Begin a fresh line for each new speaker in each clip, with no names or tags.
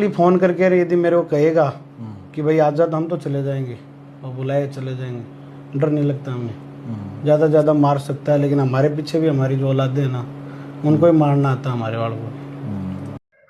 Phone करके यदि मेरे को कहेगा कि भाई आ जा तो हम तो चले जाएंगे और बुलाए चले जाएंगे डर नहीं लगता हमें ज़्यादा से ज़्यादा मार सकता है लेकिन हमारे पीछे भी हमारी जो औलाद है ना उनको ही मारना आता है हमारे वालों को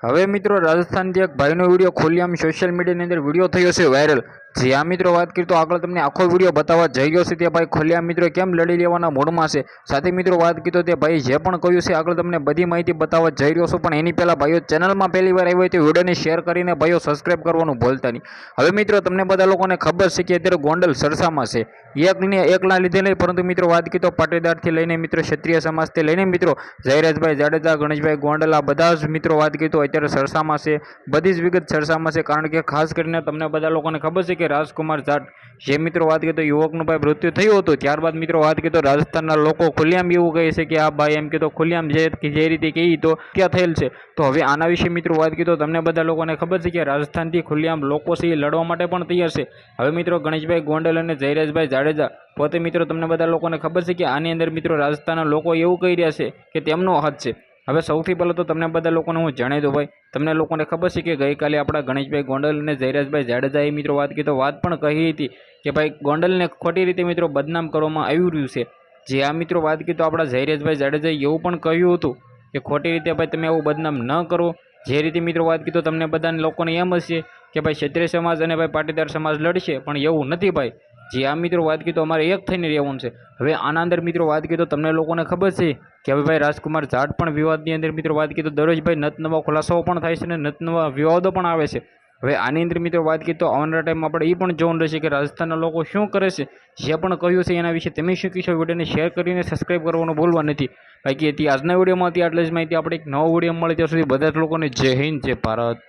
હવે મિત્રો રાજસ્થાનથી એક ભાઈનો વિડીયો ખોલિયામ સોશિયલ મીડિયાની અંદર વિડીયો થયો છે વાયરલ જે આ મિત્રો, વાત કરી તો આગળ તમને આખો વીડિયો બતાવવા જઈ રહ્યો છે. તે ભાઈ ખોલ્યા મિત્રો કેમ લડી લેવાના મૂડમાં છે? સાથે મિત્રો, વાત કરી તો ભાઈ જે પણ કહ્યું છે, આગળ તમને બધી માહિતી બતાવવા જઈ રહ્યો છું. પણ એની પહેલાં ભાઈઓ ચેનલમાં પહેલી વાર આવ્યો હોય તો વિડીયોને શેર કરીને ભાઈઓ સબસ્ક્રાઈબ કરવાનું ભૂલતા નહીં. હવે મિત્રો, તમને બધા લોકોને ખબર છે કે અત્યારે ગોંડલ સરસામાં છે. એકને એકલા લીધે નહીં, પરંતુ મિત્રો, વાત તો પાટીદારથી લઈને મિત્રો, ક્ષત્રિય સમાજથી લઈને મિત્રો, જયરાજભાઈ જાડેજા, ગણેશભાઈ ગોંડલ, આ બધા જ મિત્રો, વાત તો અત્યારે સરસામાં છે. બધી જ વિગત સરસામાં છે, કારણ કે ખાસ કરીને તમને બધા લોકોને ખબર છે કે રાજકુમાર જાટ, જે મિત્રો વાત કરી તો યુવકનું ભાઈ મૃત્યુ થયું હતું. ત્યારબાદ મિત્રો વાત કરી તો રાજસ્થાનના લોકો ખુલ્લેઆમ એવું કહે છે કે આ ભાઈ એમ કે તો ખુલ્લેઆમ જે જે રીતે કહી તો ક્યાં થયેલ છે. તો હવે આના વિશે મિત્રો વાત કરી તો તમને બધા લોકોને ખબર છે કે રાજસ્થાનથી ખુલ્લેઆમ લોકો છે એ લડવા માટે પણ તૈયાર છે. હવે મિત્રો ગણેશભાઈ ગોંડલ અને જયરાજભાઈ જાડેજા, પોતે મિત્રો તમને બધા લોકોને ખબર છે કે આની અંદર મિત્રો રાજસ્થાનના લોકો એવું કહી રહ્યા છે કે તેમનો હાથ છે. હવે સૌથી પહેલાં તો તમને બધા લોકોને હું જણાવી દઉં ભાઈ, તમને લોકોને ખબર છે કે ગઈકાલે આપણા ગણેશભાઈ ગોંડલ અને જયરાજભાઈ જાડેજાએ મિત્રો વાત કરી તો વાત પણ કહી હતી કે ભાઈ ગોંડલને ખોટી રીતે મિત્રો બદનામ કરવામાં આવી રહ્યું છે. જે આ મિત્રો વાત કરી તો આપણા જયરાજભાઈ જાડેજાએ એવું પણ કહ્યું હતું કે ખોટી રીતે ભાઈ તમે આવું બદનામ ન કરો. જે રીતે મિત્રો વાત કરી તો તમને બધાને લોકોને એમ હશે કે ભાઈ ક્ષત્રિય સમાજ અને ભાઈ પાટીદાર સમાજ લડશે, પણ એવું નથી ભાઈ. જે આ મિત્રો, વાત કરી અમારે એક થઈને રહેવાનું છે. હવે આના અંદર, મિત્રો, વાત કરી તો તમને લોકોને ખબર છે કે હવે ભાઈ રાજકુમાર જાટ પણ વિવાદની અંદર, મિત્રો, વાત કરી તો દરરોજ ભાઈ નત નવા ખુલાસાઓ પણ થાય છે અને નત નવા વિવાદો પણ આવે છે. હવે આની અંદર, મિત્રો, વાત કરીએ તો આવનારા ટાઈમમાં આપણે એ પણ જોવાનું રહેશે કે રાજસ્થાનના લોકો શું કરે છે, જે પણ કહ્યું છે એના વિશે તમે શું કહેશો? વિડીયોને શેર કરીને સબસ્ક્રાઈબ કરવાનું ભૂલવા નથી. બાકી આજના વિડીયોમાંથી આટલી જ માહિતી આપણે એક નવો વીડિયો મળે ત્યાં સુધી બધા જ લોકોને જય હિન્દ, જય ભારત.